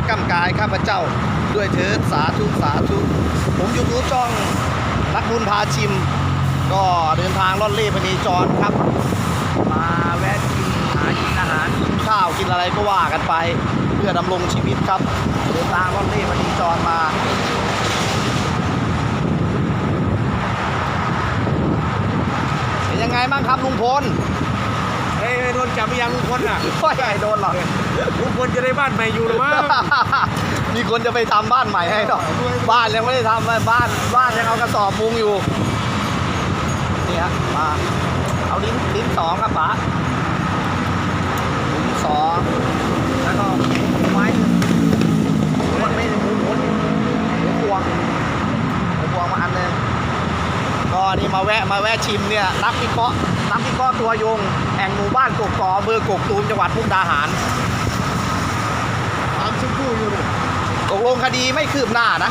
มาก้ำกายข้าพเจ้า ด้วยเถิดสาธุสาธุ ผมยูทูบช่องนักบุญพาชิม ก็เดินทางล่อนเล่พนีจรครับ มาแวะกินหากินอาหารกินข้าวกินอะไรก็ว่ากันไป เพื่อดำรงชีวิตครับ เดินทางล่อนเล่พนีจรมาเป็นยังไงบ้างครับลุงพล โดนจับไปยังลุงพลอะไม่ไโดนหรอกลุงพลจะได้บ้านใหม่อยู่หรือมั้งมีคนจะไปทำบ้านใหม่ให้หรอกบ้านยังไม่ได้ทำเลยบ้านบ้านยังเอากระสอบมุงอยู่นี่ฮะมาเอาลิ้นลิ้นสองครับป๋าลิ้นสองแล้วก็ไม้มันไม่หมูหมุนหมูพวงหมูพวงมาอันหนึง ก็นี่มาแวะมาแวะชิมเนี่ยนักวิเคราะห์นักวิเคราะห์ตัวยงแห่งหมู่บ้านกกกออำเภอกกตูมจังหวัดมุกดาหารถามชมพู่อยู่เลยตกลงคดีไม่คืบหน้านะ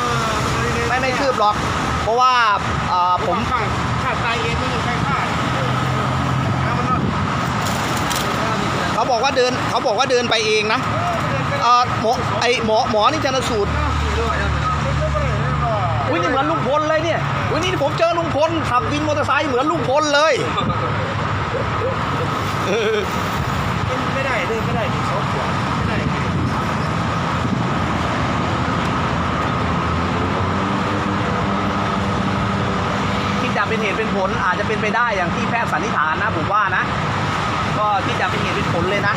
ไม่ไม่คืบหรอก เพราะว่าเอ่อผผมมฆ่าฆ่าตายเองไม่มีใครฆ่าเอามันเนาะเขาบอกว่าเดินเขาบอกว่าเดินไปเองนะเอ่อหมอไอหมอหมอนี่ชันสูตร อุ้ยนี่เหมือนลุงพลเลยเนี่ยอุ้ยนี่ผมเจอลุงพลขับวินมอเตอร์ไซค์เหมือนลุงพลเลยเออไม่ได้เดินไม่ได้ถึงสองขวบไม่ได้ที่จะเป็นเหตุเป็นผลอาจจะเป็นไปได้อย่างที่แพทย์สันนิษฐานนะผมว่านะ ก็ที่จะเป็นเหตุเป็นผลเลยนะ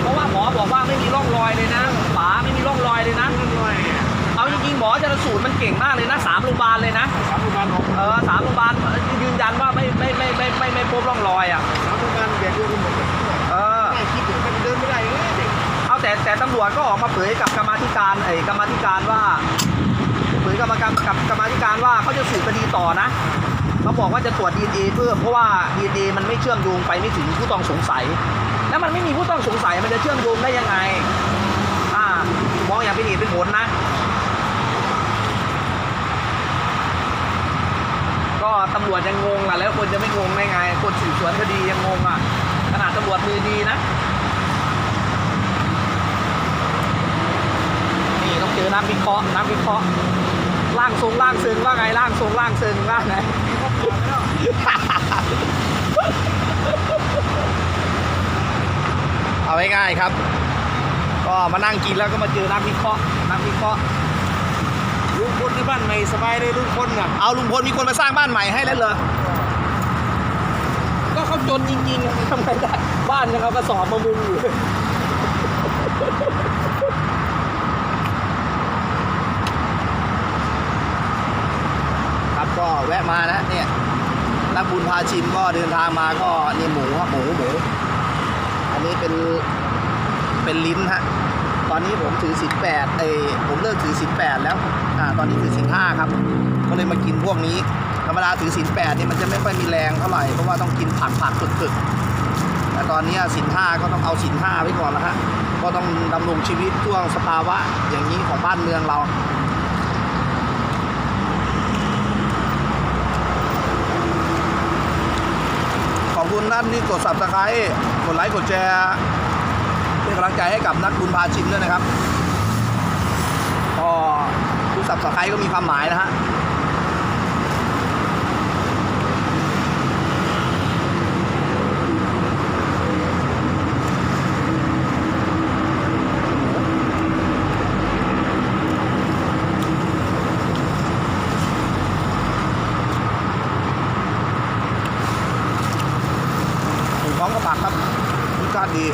เพราะว่าหมอบอกว่าไม่มีร่องรอยเลยนะฝาไม่มีร่องรอยเลยนะ น้อย เอาจ ริงๆหมอชันสูตรมันเก่งมากเลยนะสามโรงพยาบาลเลยนะสามโรงพยาบาลของเออสามโรงพยาบาลยืนยันว่าไม่ไม่ไม่ไม่ไม่ไม่พบร่องรอยอะสามโรงพยาบาลแบกเรื่องหมดเออไม่คิดถึงมันเดินไม่ได้เลยเด็กเอาแต่แต่ตำรวจก็ออกมาเผยกับกรรมาธิการไอ้กรรมาธิการว่าเผยกรรมการกับกรรมาธิการว่าเขาจะสืบคดีต่อนะเขาบอกว่าจะตรวจ DNA เพิ่มเพราะว่า DNA มันไม่เชื่อมโยงไปไม่ถึงผู้ต้องสงสัย แล้วมันไม่มีผู้ต้องสงสัยมันจะเชื่อมโยงได้ยังไง อ่ามองอย่างเป็นเหตุเป็นผลนะ ก็ ตำรวจยังงงอะแล้วคนจะไม่งงได้ไง คนสืบสวนคดียังงงอะขนาดตำรวจมือดีนะ นี่ต้องเจอนักวิเคราะห์นักวิเคราะห์ร่างทรงร่างซึงว่าไงร่างทรงร่างซึงว่าไงเอาง่ายๆครับ ก็มานั่งกินแล้วก็มาเจอนักวิเคราะห์นักวิเคราะห์ ที่บ้านใหม่สบายเลยลุงพลอะเอาลุงพลมีคนมาสร้างบ้านใหม่ให้แล้วเหรอก็เขาจนจริงๆทำไงได้บ้านยังเอากระสอบมามุงอยู่ครับก็แวะมานะเนี่ยนักบุญพาชิมก็เดินทางมาก็นี่หมูครับหมูหมูอันนี้เป็นเป็นลิ้นฮะตอนนี้ผมถือสินแปดเอยผมเลิกถือสินแปดแล้วอ่าตอนนี้ถือสินห้าครับ ก็เลยมากินพวกนี้ ธรรมดาถือสินแปดนี่มันจะไม่ค่อยมีแรงเท่าไหร่ เพราะว่าต้องกินผักผักฝึกๆแต่ตอนนี้สินห้าก็ต้องเอาสินห้าไว้ก่อนแล้วฮะ ก็ต้องดำรงชีวิตช่วงสภาวะอย่างนี้ของบ้านเมืองเราขอบคุณท่านที่กด subscribe กดไลค์กดแชร์เป็นกำลังใจให้กับนักบุญพาชิมด้วยนะครับก็ ทุก subscribe ก็มีความหมายนะฮะหมูพร้อมกับผักครับรสชาติดี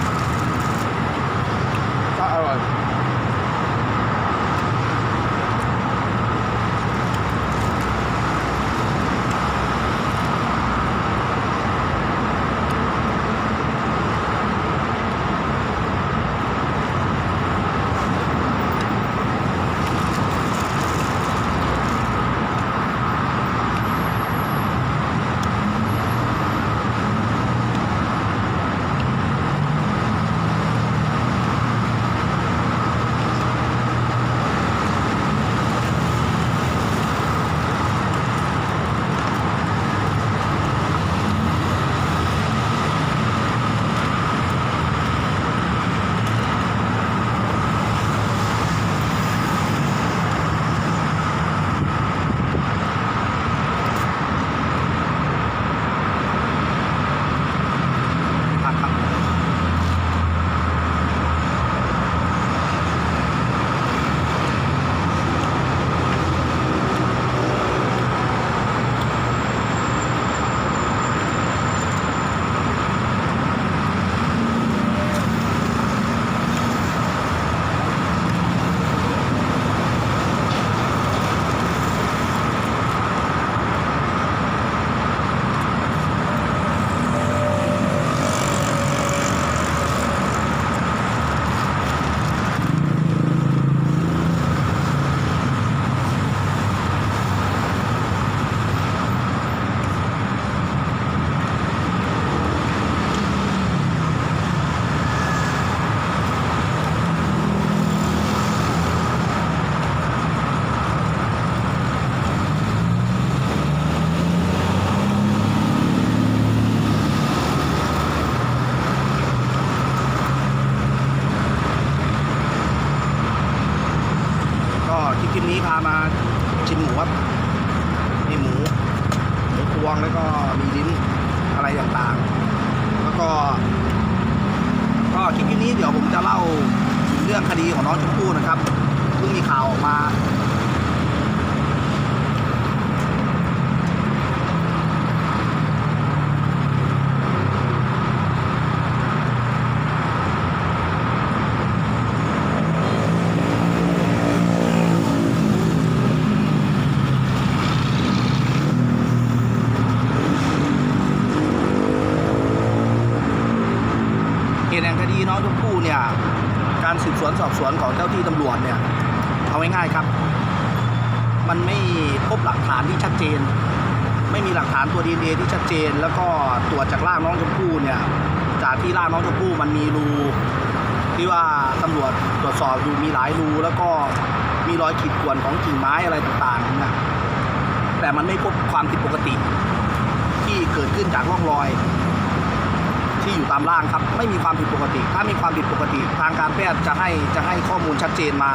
รื่องคดีของน้องชมพู่นะครับเพิ่งมีข่าวออกมา เหตุแห่งคดีน้องชมพู่เนี่ย การสืบส วนสอบสวนของเจ้าที่ตำรวจเนี่ยเอาง่ายๆครับ มันไม่พบหลักฐานที่ชัดเจน ไม่มีหลักฐานตัวดีเอที่ชัดเจน แล้วก็ตรวจจากร่างน้องชมพู่เนี่ยจากที่ร่างน้องชมพู่มันมีรูที่ว่าตำรวจตรวจสอบอยู่มีหลายรูแล้วก็มีรอยขีดข่วนของกิ่งไม้อะไรต่างๆนะแต่มันไม่พบความผิดปกติ ที่เกิดขึ้นจากร่องรอย ที่อยู่ตามร่างครับ ไม่มีความผิดปกติ ถ้ามีความผิดปกติ ทางการแพทย์จะให้จะให้ข้อมูลชัดเจนมา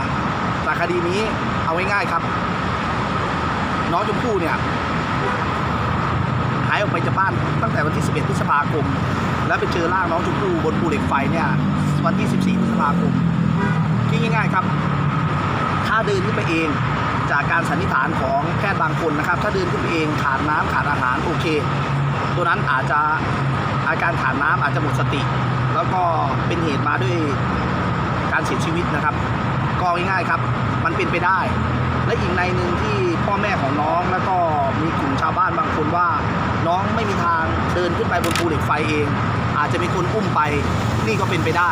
แต่คดีนี้เอาง่ายๆครับ น้องชมพู่เนี่ยหายออกไปจากบ้านตั้งแต่วันที่ 11 พฤษภาคม แล้วไปเจอร่างน้องชมพู่บนภูเหล็กไฟเนี่ยวันที่ 14 พฤษภาคมคิดง่าย ๆครับ ถ้าเดินขึ้นไปเองจากการสันนิษฐานของแพทย์บางคนนะครับ ถ้าเดินขึ้นไปเองขาดน้ำขาดอาหารโอเค ตัวนั้นอาจจะอาการขาดน้ำอาจจะหมดสติ แล้วก็เป็นเหตุมาด้วยการเสียชีวิตนะครับ ก็ง่ายๆครับ มันเป็นไปได้ และอีกในหนึ่งที่พ่อแม่ของน้องแล้วก็มีกลุ่มชาวบ้านบางคนว่า น้องไม่มีทางเดินขึ้นไปบนภูเหล็กไฟเอง อาจจะมีคนอุ้มไปนี่ก็เป็นไปได้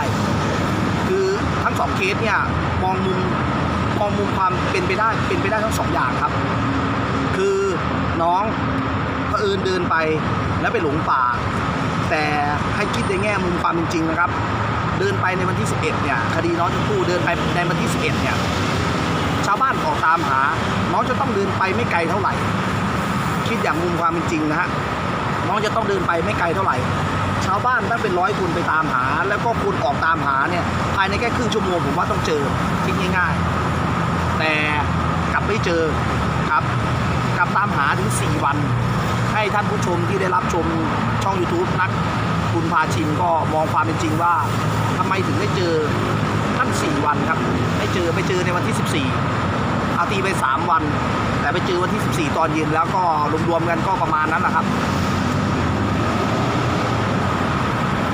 คือทั้งสองเคสเนี่ยมองมุมมองมุมความเป็นไปได้เป็นไปได้ทั้งสองอย่างครับ คือน้อง เอิญเดินไปแล้วไปหลงป่า แต่ให้คิดในแง่มุมความเป็นจริงนะครับ เดินไปในวันที่ 11 เนี่ย คดีน้องชมพู่เดินไปในวันที่ 11 เนี่ย ชาวบ้านออกตามหา น้องจะต้องเดินไปไม่ไกลเท่าไหร่ คิดอย่างมุมความเป็นจริงนะฮะ น้องจะต้องเดินไปไม่ไกลเท่าไหร่ ชาวบ้านตั้งเป็นร้อยคนไปตามหา แล้วก็คนออกตามหาเนี่ยภายในแค่ครึ่งชั่วโมงผมว่าต้องเจอคิดง่ายๆ แต่กลับไม่เจอครับ กลับตามหาถึง 4 วัน ให้ท่านผู้ชมที่ได้รับชมช่อง YouTube นักคุณพาชิมก็มองความเป็นจริงว่าทำไมถึงได้เจอท่าน4วันครับไม่เจอไปเจอในวันที่ 14เอาตีไป 3 วัน แต่ไปเจอวันที่ 14 ตอนเย็นแล้วก็รวมๆกันก็ประมาณนั้นแหละครับ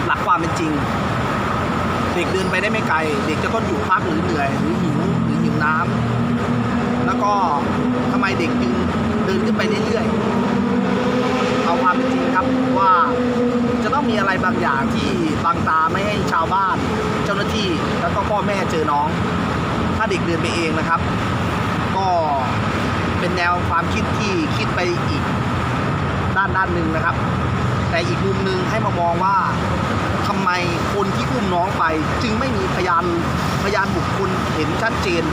หลักความเป็นจริง เด็กเดินไปได้ไม่ไกล เด็กจะต้องอยู่พักหรือเหนื่อยหรือหิวหรือหิวน้ำแล้วก็ทำไมเด็กจึงเดินขึ้นไปเรื่อยๆ ความเป็นจริงครับว่าจะต้องมีอะไรบางอย่างที่บังตาไม่ให้ชาวบ้าน เจ้าหน้าที่แล้วก็พ่อแม่เจอน้อง ถ้าเด็กเดินไปเองนะครับ ก็เป็นแนวความคิดที่คิดไปอีกด้านด้านหนึ่งนะครับ แต่อีกมุมหนึ่งให้มามองว่าทำไมคนที่อุ้มน้องไป จึงไม่มีพยานพยานบุคคลเห็นชัดเจน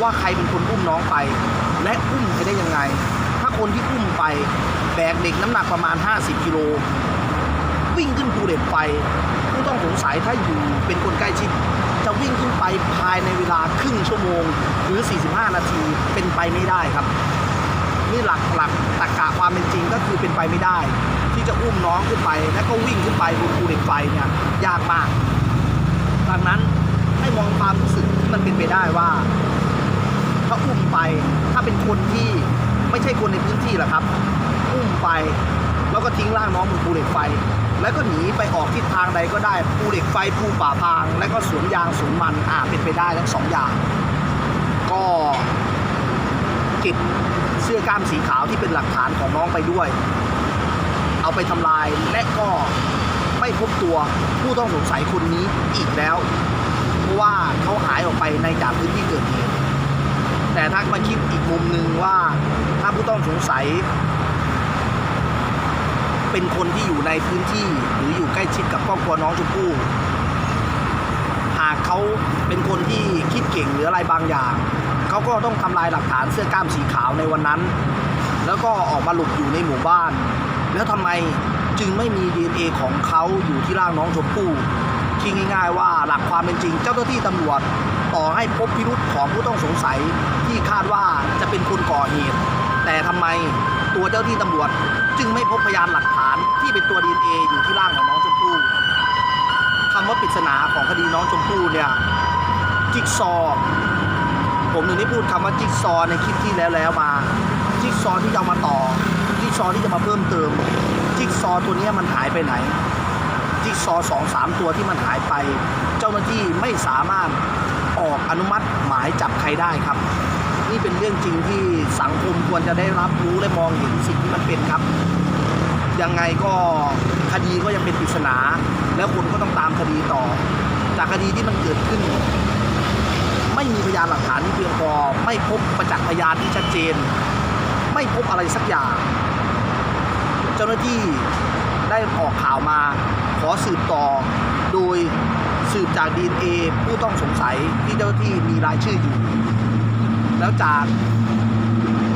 ว่าใครเป็นคนอุ้มน้องไป และอุ้มไปได้ยังไง คนที่อุ้มไปแบกเด็กน้ำหนักประมาณ 50กิโลวิ่งขึ้นภูเหล็กไฟผู้ต้องสงสัยถ้าอยู่เป็นคนใกล้ชิด จะวิ่งขึ้นไปภายในเวลาครึ่งชั่วโมง หรือ 45 นาทีเป็นไปไม่ได้ครับ นี่หลักหลักตรรกะความเป็นจริงก็คือเป็นไปไม่ได้ ที่จะอุ้มน้องขึ้นไป แล้วก็วิ่งขึ้นไปบนภูเหล็กไฟเนี่ยยากมากดังนั้นให้มองความรู้สึกที่มันเป็นไปได้ว่า ถ้าอุ้มไปถ้าเป็นคนที่ ไม่ใช่คนในพื้นที่หรอกครับอุ้มไป แล้วก็ทิ้งร่างน้องบนภูเหล็กไฟ แล้วก็หนีไปออกทิศทางใดก็ได้ภูเหล็กไฟภูป่าพาง และก็สวนยางสวนมันอ่าเป็นไปได้ทั้งสองอย่าง ก็เก็บเสื้อกล้ามสีขาวที่เป็นหลักฐานของน้องไปด้วย เอาไปทำลายและก็ไม่พบตัวผู้ต้องสงสัยคนนี้อีกแล้ว เพราะว่าเขาหายออกไปในจากพื้นที่เกิดเหตุ แต่ถ้ามาคิดอีกมุมหนึ่งว่าถ้าผู้ต้องสงสัย เป็นคนที่อยู่ในพื้นที่หรืออยู่ใกล้ชิดกับครอบครัวน้องชมพู่หากเขาเป็นคนที่คิดเก่งหรืออะไรบางอย่าง เขาก็ต้องทำลายหลักฐานเสื้อกล้ามสีขาวในวันนั้น แล้วก็ออกมาหลบอยู่ในหมู่บ้าน แล้วทำไมจึงไม่มี DNA ของเขาอยู่ที่ร่างน้องชมพู่คิดง่าย ๆ ว่าหลักความเป็นจริงเจ้าหน้าที่ตำรวจ ออให้พบพิรุษของผู้ต้องสงสัยที่คาดว่าจะเป็นคนก่อเหตุ แต่ทำไมตัวเจ้าที่ตำรวจ จึงไม่พบพยานหลักฐานที่เป็นตัว DNA อยู่ที่ร่างของน้องชมพู่คำว่าปริศนาของคดีน้องชมพู่เนี่ยจิ๊กซอ ผมถึงได้พูดคำว่าจิ๊กซอในคลิปที่แล้วแล้วมาจิ๊กซอที่จะมาต่อจิ๊กซอที่จะมาเพิ่มเติมจิ๊กซอตัวนี้มันหายไปไหนจิ๊กซอสองสามตัวที่มันหายไป เจ้าหน้าที่ไม่สามารถ ออกอนุมัติหมายจับใครได้ครับ นี่เป็นเรื่องจริงที่สังคมควรจะได้รับรู้และมองเห็นสิ่งที่มันเป็นครับ ยังไงก็คดีก็ยังเป็นปริศนา แล้วคนก็ต้องตามคดีต่อ จากคดีที่มันเกิดขึ้น ไม่มีพยานหลักฐานที่เพียงพอไม่พบประจักษ์พยานที่ชัดเจน ไม่พบอะไรสักอย่าง เจ้าหน้าที่ได้ออกข่าวมาขอสืบต่อโดย สืบจาก DNA ผู้ต้องสงสัยที่เจ้าหน้าที่มีรายชื่ออยู่ แล้วจาก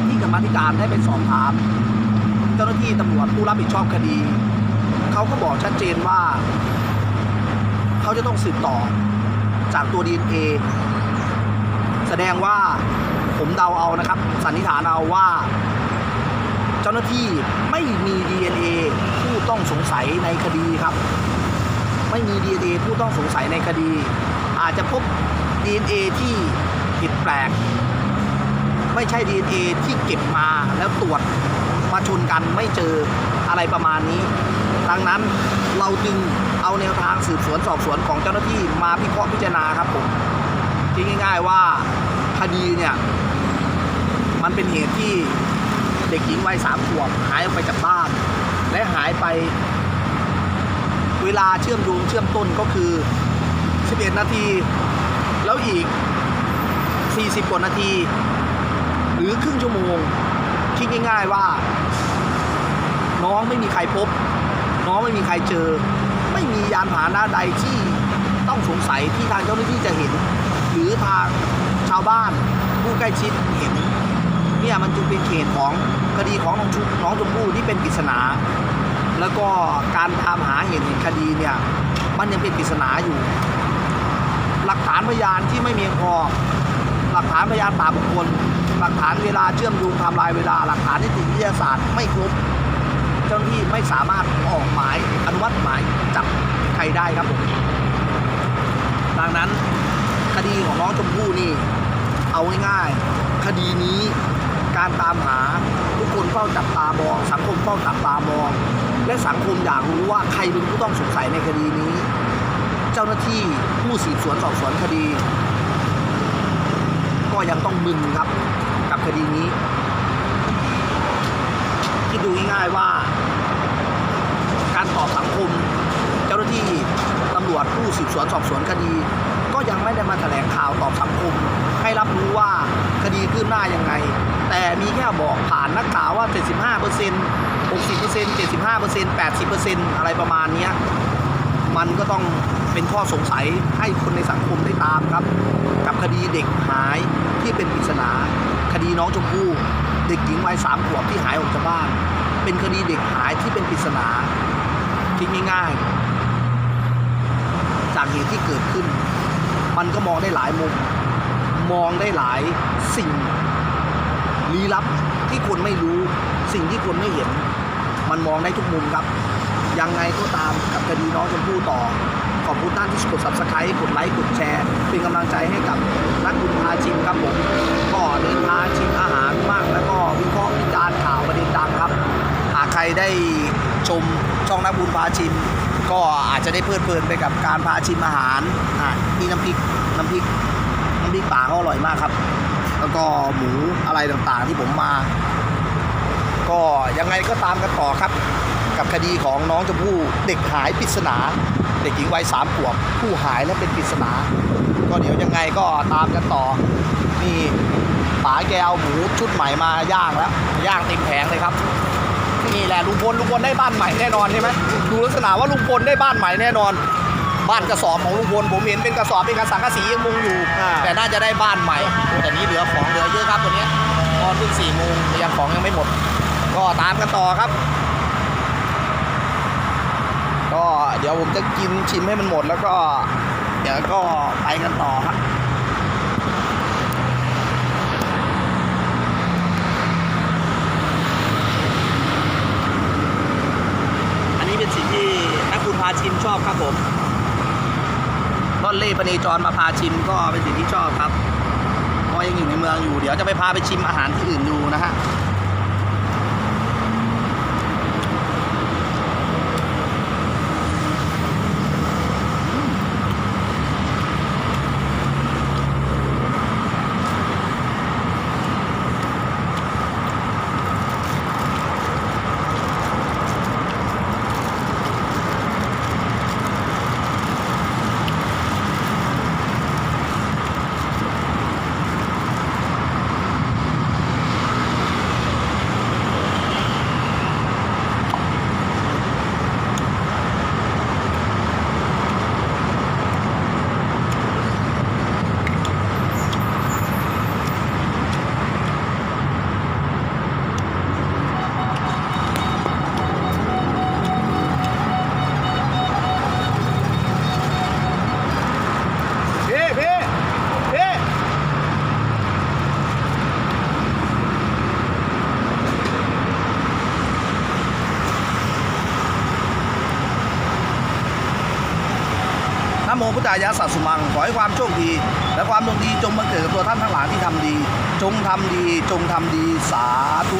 ที่กรรมธิการได้ไปสอบถาม เจ้าหน้าที่ตำรวจผู้รับผิดชอบคดี เขาก็บอกชัดเจนว่า เขาจะต้องสืบต่อจากตัว DNA แสดงว่าผมเดาเอานะครับ สันนิษฐานเอาว่า เจ้าหน้าที่ไม่มี DNA ผู้ต้องสงสัยในคดีครับ ไม่มี DNA ผู้ต้องสงสัยในคดี อาจจะพบ DNA ที่ผิดแปลก ไม่ใช่ DNA ที่เก็บมาแล้วตรวจมาชนกันไม่เจออะไรประมาณนี้ ดังนั้นเราจึงเอาแนวทางสืบสวนสอบสวนของเจ้าหน้าที่มาพิเคราะห์พิจารณาครับผมคิดง่าย ๆว่าคดีเนี่ย มันเป็นเหตุที่เด็กหญิงวัยสามขวบหายออกไปจากบ้าน และหายไป เวลาเชื่อมโยงเชื่อมต้นก็คือ 11 นาที แล้วอีก 40 กว่านาที หรือครึ่งชั่วโมง คิดง่าย ๆว่า น้องไม่มีใครพบ น้องไม่มีใครเจอ ไม่มียานพาหนะใดที่ต้องสงสัยที่ทางเจ้าหน้าที่จะเห็น หรือทางชาวบ้านผู้ใกล้ชิดเห็นเนี่ยมันจึงเป็นเขตของคดีของน้องชุน้องชมพู่ที่เป็นปริศนา แล้วก็การตามหาเหตุแห่งคดีเนี่ยมันยังเป็นปริศนาอยู่ หลักฐานพยานที่ไม่เพียงพอ หลักฐานพยานป่าบุคคล หลักฐานเวลาเชื่อมโยงไทำลายเวลา หลักฐานนิติวิทยาศาสตร์ไม่ครบ เจ้าหน้าที่ไม่สามารถออกหมายอนุมัติหมายจับใครได้ครับผมดังนั้นคดีของน้องชมพู่นี่ เอาง่ายๆคดีนี้การตามหาทุกคนเฝ้าจับตามองสังคมเฝ้าจับตามอง และสังคมอยากรู้ว่าใครเป็นผู้ต้องสงสัยในคดีนี้ เจ้าหน้าที่ผู้สืบสวนสอบสวนคดี ก็ยังต้องมึนครับ กับคดีนี้คิดดูง่ายๆว่า การตอบสังคม เจ้าหน้าที่ตำรวจผู้สืบสวนสอบสวนคดี ก็ยังไม่ได้มาแถลงข่าวตอบสังคม ให้รับรู้ว่าคดีคืบหน้ายังไง แต่มีแค่บอกผ่านนักข่าวว่า 75% 60% 75% 80%อะไรประมาณนี้มันก็ต้องเป็นข้อสงสัยให้คนในสังคมได้ตามครับ กับคดีเด็กหายที่เป็นปริศนา คดีน้องชมพู่เด็กหญิงวัยสามขวบที่หายออกจากบ้าน เป็นคดีเด็กหายที่เป็นปริศนาคิดง่ายๆจากเหตุที่เกิดขึ้น มันก็มองได้หลายมุม มองได้หลายสิ่งลี้ลับที่คนไม่รู้สิ่งที่คนไม่เห็น มันมองได้ทุกมุมครับ ยังไงก็ตามกับคดีน้องชมพู่ต่อ ขอบคุณท่านที่กด subscribe กดไลค์กดแชร์ เป็นกำลังใจให้กับนักบุญพาชิมครับผมก็เดินทาชิมอาหารมาก แล้วก็วิเคราะห์วิจารณ์ข่าวประเด็นดังครับ หากใครได้ชมช่องนักบุญพาชิม ก็อาจจะได้เพลิดเพลินไปกับการพาชิมอาหารอ่านี่น้ำพริกน้ำพริกน้ำพริกป่าเขาอร่อยมากครับ แล้วก็หมูอะไรต่างๆที่ผมมา ก็ยังไงก็ตามกันต่อครับ กับคดีของน้องชมพู่เด็กหายปริศนา เด็กหญิงวัยสามขวบผู้หายและเป็นปริศนา ก็เดี๋ยวยังไงก็ตามกันต่อนี่ป๋าแกเอาหมูชุดใหม่มาย่างแล้วย่างเต็มแผงเลยครับนี่แหละลุงพลลุงพลได้บ้านใหม่แน่นอนใช่ไหมดูลักษณะว่าลุงพลได้บ้านใหม่แน่นอน บ้านกระสอบของลุงพลผมเห็นเป็นกระสอบเป็นกระสังกะสียังมุงอยู่อ่าแต่น่าจะได้บ้านใหม่โอ้แต่นี้เหลือของเหลือเยอะครับตัวเนี้ยตอนเพิ่งสี่โมงยังของยังไม่หมด ก็ตามกันต่อครับ ก็เดี๋ยวผมจะกินชิมให้มันหมดแล้วก็ เดี๋ยวก็ไปกันต่อครับอันนี้เป็นสิ่งที่นักคุณพาชิมชอบครับผมต้อนเล่ปณีจรมาพาชิมก็เป็นสิ่งที่ชอบครับ พอยังอยู่ในเมืองอยู่ เดี๋ยวจะไปพาไปชิมอาหารที่อื่นดูนะฮะ กายะสัตสุมัง ขอให้ความโชคดี และความดวงดีจงบังเกิดกับตัวท่านทั้งหลายที่ทำดี จงทำดี จงทำดีสาธุ